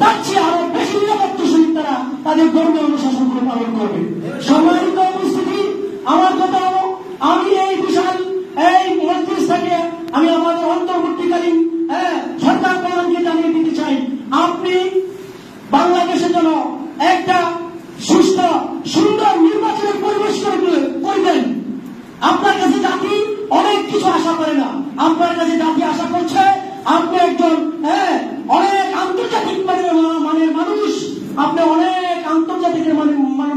তার চেয়ে আরও বেশি নিরাপত্তা তারা তাদের ধর্মীয় অনুশাসনগুলো পালন করবে। সম্মানিত উপস্থিতি আমার কথা হলো আমি এই বিশাল এই মন্ত্রিস থেকে আমি আমাদের অন্তর্বর্তীকালীন হ্যাঁ, সরকার প্রধানকে জানিয়ে দিতে চাই। আপনি বাংলাদেশের জন্য একটা সুস্থ সুন্দর নির্বাচনের পরিবেশ করবেন আপনার কাছে জাতি অনেক কিছু আশা করে না। আপনার কাছে জাতি আশা করছে আপনি একজন হ্যাঁ অনেক আন্তর্জাতিক মানের মানের মানুষ আপনি অনেক আন্তর্জাতিক মানের মানের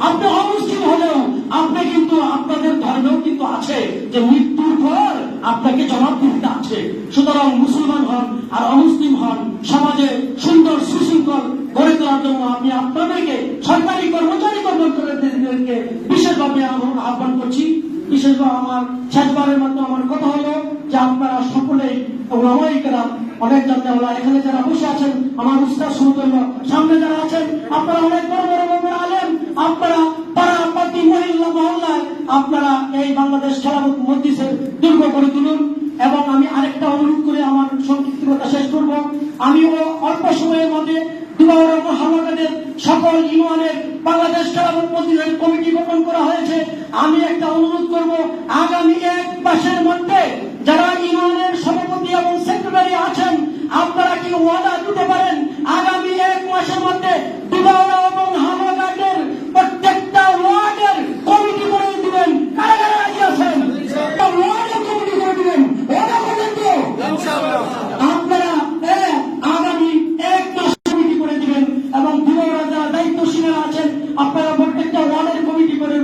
আপনি অমুসলিম হলেও আপনি কিন্তু আপনাদের ধর্মেও কিন্তু আছে যে মৃত্যুর পর আপনাকে জবাব দিতে আছে। সুতরাং মুসলমান হন আর অমুসলিম হন, সমাজে সুন্দর সুশৃঙ্খল গড়ে তোলার জন্য আমি আপনাদেরকে সরকারি কর্মচারী কর্মচারীদেরকে বিশেষভাবে আহ্বান- করছি। বিশেষভাবে আমার শেষবারের মতো আমার কথা হলো যে আপনারা সকলেই ওলামাইকেরা অনেক জানতে এখানে যারা বসে আছেন, আমার উস্তাদ সমতুল্য সামনে যারা আছেন, আপনারা অনেক বড় বড় আপনারা এই বাংলাদেশ খেলাফত মজলিসের দুর্গ করে তুলুন এবং আমি আরেকটা অনুরোধ করে আমার সংক্ষিপ্ত শেষ করব। আমিও অল্প সময়ের মধ্যে দুবাউর সকল ইউনিয়নের বাংলাদেশ খেলাফত মজলিসের কমিটি গঠন করা হয়েছে। আমি একটা অনুরোধ করব, আগামী এক মাসের মধ্যে যারা ইমানের সভাপতি এবং সেক্রেটারি আছেন, আপনারা কি ওয়াদা যারা সিনেমা আছেন। আপনারা প্রত্যেকটা ওয়ার্ডের কমিটি করে